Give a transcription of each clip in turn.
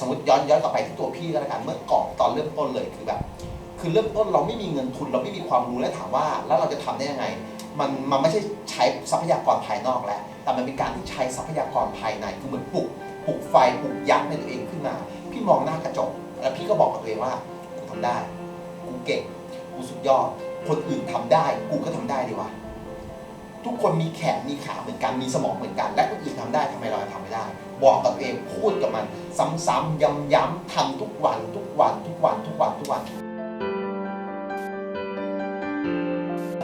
สมมติย้อนย้อนกลับไปที่ตัวพี่ก็แล้วกันเมื่อก่อนตอนเริ่มต้นเลยคือแบบ คือเริ่มต้นเราไม่มีเงินทุนเราไม่มีความรู้และถามว่า แล้วเราจะทำได้ยังไง มันมันไม่ใช่ใช้ทรัพยากรภายนอกแล้ว แต่มันเป็นการที่ใช้ทรัพยากรภายในคือเหมือนปลุกปลุกไฟปลุกยักษ์ในตัวเองขึ้นมา พี่มองหน้ากระจกแล้วพี่ก็บอกกับตัวเองว่ากูทำได้กูเก่งกูสุดยอดคนอื่นทำได้กูก็ทำได้ดีวะ ทุกคนมีแขนมีขาเหมือนกันมีสมองเหมือนกัน และคนอื่นทำได้ทำไมเราจะทำไม่ได้ บอกกับตัวเองพูดกับมัน ซ้ำๆย้ำๆทำทุกวันทุกวันทุกวันทุกวันทุกวัน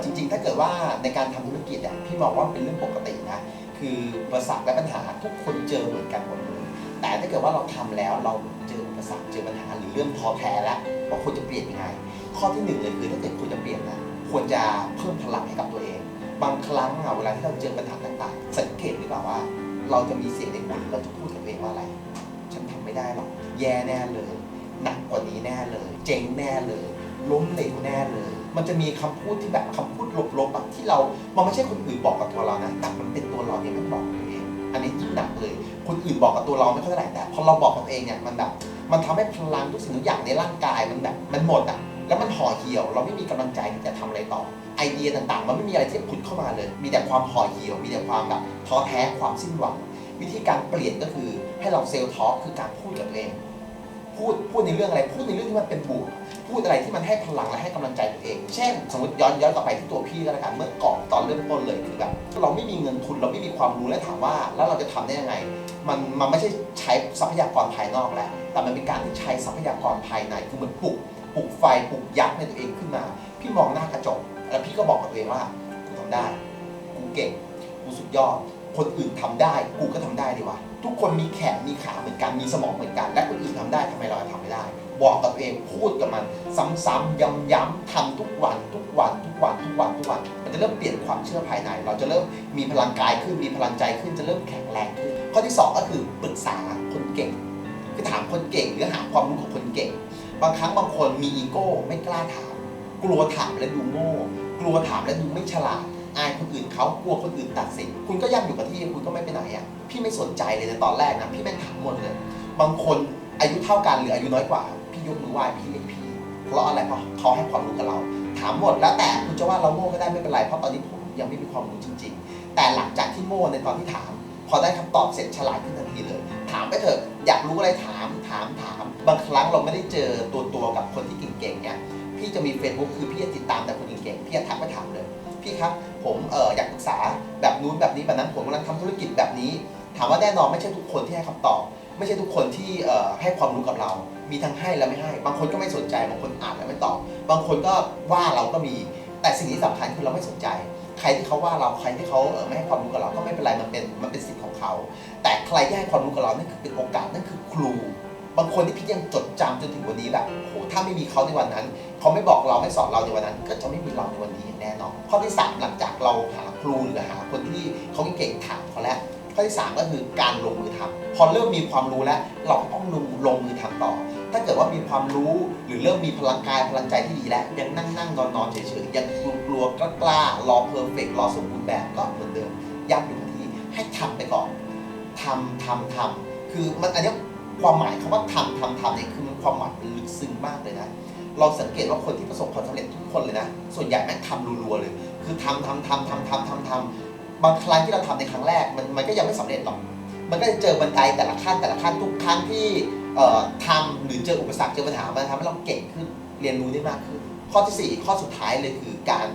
จริงๆ ถ้าเกิดว่าในการทำธุรกิจอะพี่มองว่าเป็นเรื่องปกตินะคืออุปสรรคและปัญหาทุกคนเจอเหมือนกันหมดเลยแต่ถ้าเกิดว่าเราทำแล้วเราเจออุปสรรคเจอปัญหาหรือเรื่องท้อแท้แล้วว่าควรจะเปลี่ยนยังไงข้อที่หนึ่งเลยคือถ้าเกิดคุณจะเปลี่ยนนะควรจะเพิ่มพลังให้กับตัวเอง บางครั้งอะเวลาที่เราเจอปัญหาต่างๆ สังเกตหรือเปล่าว่า เราจะมีเสียงในหัวเราจะพูดกับตัวเองว่าอะไร ฉันทำไม่ได้หรอก แย่แน่เลย หนักกว่านี้แน่เลย เจ๊งแน่เลย ล้มเหลวแน่เลย มันจะมีคำพูดที่แบบคำพูดลบๆอะที่เรา มันไม่ใช่คนอื่นบอกกับตัวเรานะ แต่มันเป็นตัวเราเนี่ยมันบอกตัวเอง อันนี้ยิ่งหนักเลย คนอื่นบอกกับตัวเราไม่เท่าไหร่แต่พอเราบอกกับตัวเองเนี่ยมันแบบ มันทำให้พลังทุกสิ่งทุกอย่างในร่างกายมันแบบ มันหมดอะ แล้วมันห่อเหี่ยว เราไม่มีกำลังใจที่จะทำอะไรต่อ ไอเดียต่างๆ มันไม่มีอะไรที่ผุดเข้ามาเลย มีแต่ความห่อเหี่ยว มีแต่ความแบบท้อแท้ความสิ้นหวัง วิธีการเปลี่ยนก็คือให้เราเซลล์ทอกคือการพูดกับเองพูดพูดในเรื่องอะไร พูดในเรื่องที่มันเป็นบวก พูดอะไรที่มันให้พลังและให้กำลังใจตัวเอง เช่น สมมติย้อนย้อนกลับไปที่ตัวพี่ก็แล้วกันเมื่อก่อนตอนเริ่มต้นเลยคือแบบเราไม่มีเงินทุนเราไม่มีความรู้และถามว่า แล้วเราจะทำได้ยังไง มันมันไม่ใช่ใช้ทรัพยากรภายนอกแล้ว แต่มันเป็นการที่ใช้ทรัพยากรภายในคือเหมือนปลุกปลุกไฟปลุกยักษ์ในตัวเองขึ้นมา พี่มองหน้ากระจก แล้วพี่ก็บอกกับตัวเองว่ากูทำได้ กูเก่ง กูสุดยอด คนอื่นทำได้ กูก็ทำได้ดีวะ ทุกคนมีแขน มีขาเหมือนกัน มีสมองเหมือนกัน และคนอื่นทำได้ทำไมเราจะทำไม่ได้ บอกกับตัวเอง พูดกับมัน ซ้ำๆย้ำๆทำทุกวัน ทุกวัน ทุกวัน ทุกวัน ทุกวัน มันจะเริ่มเปลี่ยนความเชื่อภายใน เราจะเริ่มมีพลังกายขึ้น มีพลังใจขึ้น จะเริ่มแข็งแรงขึ้น ข้อที่สองก็คือปรึกษาคนเก่ง คือถามคนเก่งหรือหาความรู้ของคนเก่ง บางครั้งบางคนมีอีโก้ไม่กล้าถาม กลัวถามและดูโง่ กลัวถามและดูไม่ฉลาดอายคนอื่นเขากลัวคนอื่นตัดสินคุณก็ย่ำอยู่กับที่คุณก็ไม่ไปไหนอะพี่ไม่สนใจเลยในตอนแรกนะพี่แม่งถามหมดเลย บางคนอายุเท่ากันหรืออายุน้อยกว่า พี่ยกมือไหว้พี่เรียกพี่เพราะอะไรเพราะเขาให้ความรู้กับเรา ถามหมดแล้วแต่คุณจะว่าเราโง่ก็ได้ไม่เป็นไรเพราะตอนนี้ผมยังไม่มีความรู้จริง ๆ แต่หลังจากที่โง่ในตอนที่ถาม พอได้คำตอบเสร็จฉลาดขึ้นทันทีเลย ถามไปเถอะอยากรู้อะไรถามถามถาม บางครั้งเราไม่ได้เจอตัวตัวๆกับคนที่เก่งๆเนี่ย พี่จะมี Facebook คือพี่จะติดตามแต่คนเก่งๆพี่จะทักไปถามเลย พี่ครับผมเอออยากปรึกษาแบบนู้นแบบนี้แบบนั้นผมกำลังทำธุรกิจแบบนี้ ถามว่าแน่นอนไม่ใช่ทุกคนที่ให้คำตอบ ไม่ใช่ทุกคนที่เอ่อให้ความรู้กับเรา มีทั้งให้และไม่ให้ บางคนก็ไม่สนใจบางคนอ่านแล้วไม่ตอบ บางคนก็ว่าเราก็มี แต่สิ่งที่สำคัญคือเราไม่สนใจ ใครที่เขาว่าเราใครที่เขาเออไม่ให้ความรู้กับเราก็ไม่เป็นไรมันเป็นมันเป็นสิทธิ์ของเขา แต่ใครที่ให้ความรู้กับเรานั่นคือเป็นโอกาสนั่นคือครู บางคนที่พี่ยังจดจำจนถึงวันนี้แบบโหถ้าไม่มีเขาในวันนั้น เขาไม่บอกเราไม่สอนเราในวันนั้น ก็จะไม่มีเราในวันนี้แน่นอนข้อที่สามหลังจากเราหาครูหรือหาคนที่เขาเก่งถามเขาแล้วข้อที่ 3 ก็คือการลงมือทำพอเริ่มมีความรู้แล้ว เราก็ต้องลงลงมือทำต่อ ถ้าเกิดว่ามีความรู้หรือเริ่มมีพลังกายพลังใจที่ดีแล้ว ยังนั่งนั่งนอนนอนเฉยๆยังกลัวกลัวกล้ากล้ารอเพอร์เฟกรอสมบูรณ์แบบก็เหมือนเดิมย้ำอยู่กับที่ให้ทำไปก่อนทำทำทำคือมันอันนี้ ความหมายคำว่าทำทำทำเนี่ยคือมันความหมายมันลึกซึ้งมากเลยนะ เราสังเกตว่าคนที่ประสบความสำเร็จทุกคนเลยนะ ส่วนใหญ่แม่งทำรัวๆเลย คือทำทำทำทำทำทำทำบางครั้งที่เราทำในครั้งแรกมันมันก็ยังไม่สำเร็จหรอก มันก็จะเจอบันไดแต่ละขั้นแต่ละขั้นทุกครั้งที่ทำหรือเจออุปสรรคเจอปัญหามันทำให้เราเก่งขึ้นเรียนรู้ได้มากขึ้น ข้อที่ 4 ข้อสุดท้ายเลยคือการ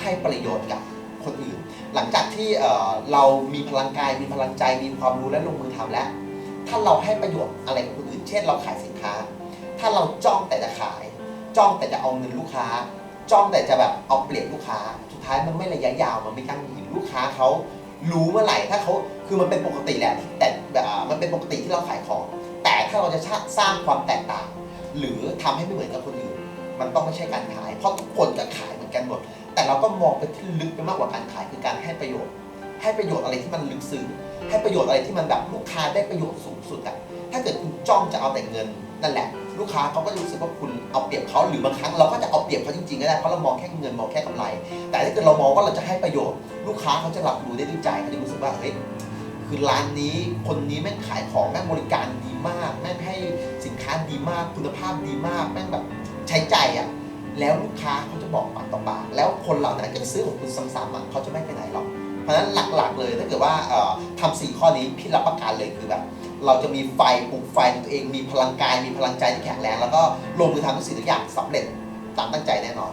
ให้ประโยชน์กับคนอื่น หลังจากที่เอ่อเรามีพลังกายมีพลังใจมีความรู้และลงมือทำแล้ว ถ้าเราให้ประโยชน์อะไรกับคนอื่น เช่น เราขายสินค้า ถ้าเราจ้องแต่จะขาย จ้องแต่จะเอาเงินลูกค้า จ้องแต่จะแบบเอาเปรียบลูกค้า สุดท้ายมันไม่ระยะยาวมันไม่ยั่งยืนลูกค้าเขารู้เมื่อไหร่ถ้าเขาคือมันเป็นปกติแหละแต่แบบมันเป็นปกติที่เราขายของ แต่ถ้าเราจะสร้างความแตกต่าง หรือทำให้ไม่เหมือนกับคนอื่น มันต้องไม่ใช่การขาย เพราะทุกคนก็ขายเหมือนกันหมด แต่เราก็มองไปที่ลึกไปมากกว่าการขายคือการให้ประโยชน์ ให้ประโยชน์อะไรที่มันลึกซึ้งให้ประโยชน์อะไรที่มันแบบลูกค้าได้ประโยชน์สูงสุดอะถ้าเกิดคุณจ้องจะเอาแต่เงินนั่นแหละ ลูกค้าเขาก็จะรู้สึกว่าคุณเอาเปรียบเขาหรือบางครั้งเราก็จะเอาเปรียบเขาจริงๆก็ได้เพราะเรามองแค่เงินมองแค่กำไร แต่ถ้าเกิดเรามองว่าเราจะให้ประโยชน์ ลูกค้าเขาจะรับรู้ได้ด้วยใจเขาจะรู้สึกว่าเฮ้ยคือร้านนี้คนนี้แม่งขายของแม่งบริการดีมากแม่งให้สินค้าดีมากคุณภาพดีมากแม่งแบบใช้ใจอะ่ะแล้วลูกค้าเขาจะบอกปากต่อปากแล้วคนเหล่านั้นก็จะซื้อของคุณซ้ำๆอะเขาจะไม่ไปไหนหรอก เพราะฉะนั้นหลักๆเลยถ้าเกิดว่าทำสี่ข้อนี้พี่รับประกันเลยคือแบบเราจะมีไฟปลุกไฟตัวเองมีพลังกายมีพลังใจที่แข็งแรงแล้วก็ลงมือทำทุกสิ่งทุกอย่างสำเร็จตามตั้งใจแน่นอน